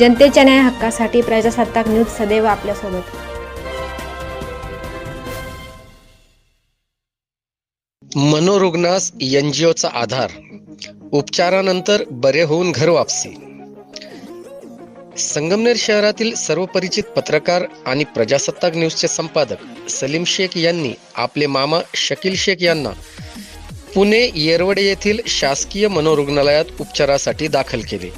जनतेच्या न्याय हक्कासाठी प्रजासत्ताक न्यूज सदैव आपल्यासोबत. मनोरुग्णास एनजीओचा आधार. उपचारानंतर बरे होऊन घर वापसी. संगमनेर शहरातील सर्व परिचित पत्रकार आणि प्रजासत्ताक न्यूजचे संपादक सलीम शेख यांनी आपले मामा शकील शेख यांना पुणे येरवडे येथील शासकीय मनोरुग्णालयात उपचारासाठी दाखल केले.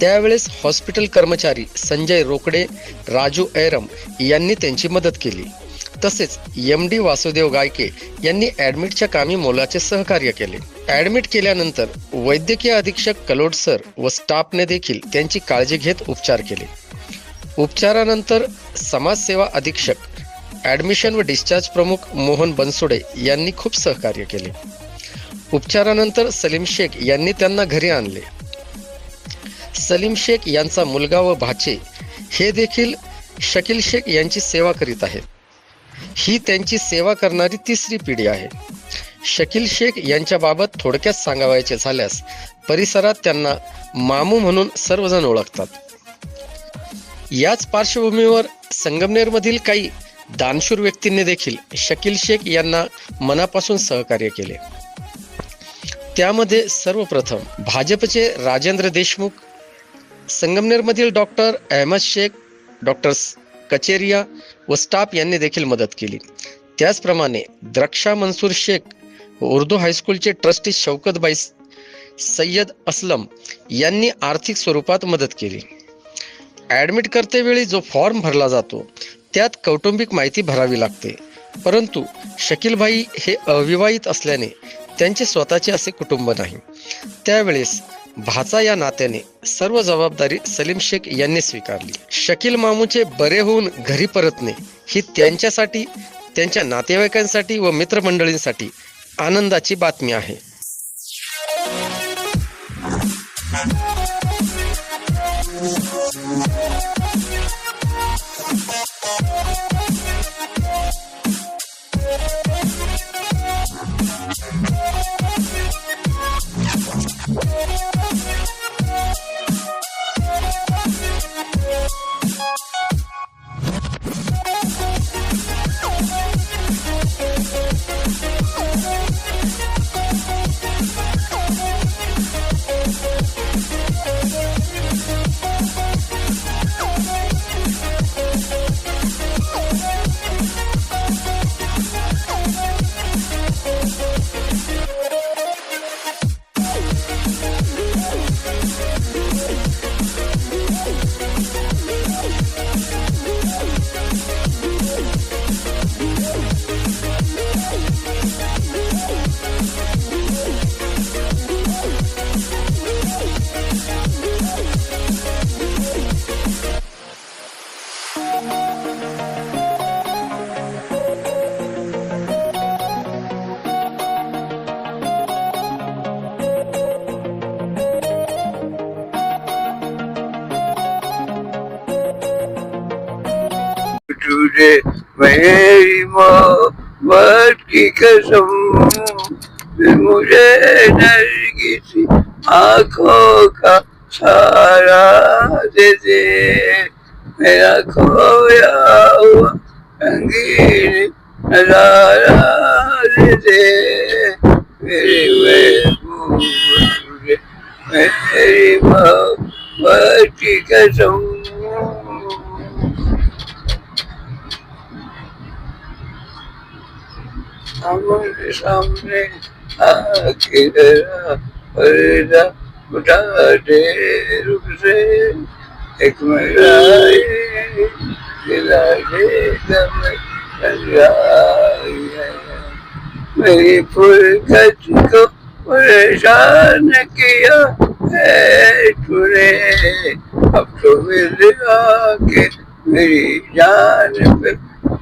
त्यावेळेस हॉस्पिटल कर्मचारी संजय रोकडे राजू ऐरम यांनी त्यांची मदत केली. तसेच एम डी वासुदेव गायके यांनी ॲडमिटच्या कामी मोलाचे सहकार्य केले. ॲडमिट केल्यानंतर वैद्यकीय अधीक्षक कलोड सर व स्टाफने देखील त्यांची काळजी घेत उपचार केले. उपचारानंतर समाजसेवा अधीक्षक ॲडमिशन व डिस्चार्ज प्रमुख मोहन बनसोडे यांनी खूप सहकार्य केले. उपचारानंतर सलीम शेख यांनी त्यांना घरी आणले. सलीम शेख यांचा मुलगा व भाचे हे देखील शकील शेख यांची सेवा करीत आहेत. ही त्यांची सेवा करणारी तिसरी पिढी आहे. शकील शेख यांच्याबाबत थोडक्यात सांगावायचे झाल्यास परिसरात त्यांना मामू म्हणून सर्वजण ओळखतात. याच पार्श्वभूमीवर संगमनेरमधील काही दानशूर व्यक्तींनी देखील शकील शेख यांना मनापासून सहकार्य केले. त्यामध्ये सर्वप्रथम भाजपचे राजेंद्र देशमुख संगमनेरमधील डॉक्टर अहमद शेख डॉक्टर कचेरिया व स्टाफ यांनी देखील मदत केली. त्याचप्रमाणे द्रक्षा मंसूर शेख उर्दू हायस्कूलचे ट्रस्टी शौकतबाई सय्यद असलम यांनी आर्थिक स्वरूपात मदत केली. ॲडमिट करतेवेळी जो फॉर्म भरला जातो त्यात कौटुंबिक माहिती भरावी लागते. परंतु शकीलभाई हे अविवाहित असल्याने त्यांचे स्वतःचे असे कुटुंब नाही. त्यावेळेस भाचा या नात्याने सर्व जबाबदारी सलीम शेख यांनी स्वीकारली. शकील मामूचे बरे होऊन घरी परतणे ही त्यांच्यासाठी त्यांच्या नातेवाईकांसाठी व मित्रमंडळींसाठी आनंदाची बातमी आहे. तुझे मेरी मोहब्बत की कसम. मुझे नरगिसी आंखों का सारा दे दे. मेरा खोया हुआ रंगीन नजारा दे दे. मेरे महबूब मेरी मोहब्बत की कसम. हमारे सामने आके जरा पर्दा उठा दे रुक से एक मेरा दिला दे मेरी फुलकत को परेशान किया है तूने अब तो मिल आके मेरी जान पे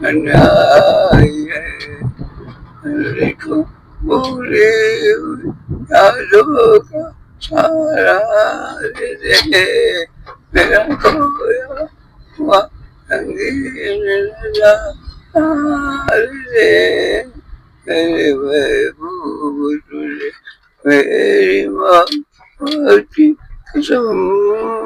अन्याय है। देखो पूरे यादों का सारा दे दे मेरा खोया हुआ रंगीन नज़ारा दे मेरे महबूब तुझे मेरी माँ की कसम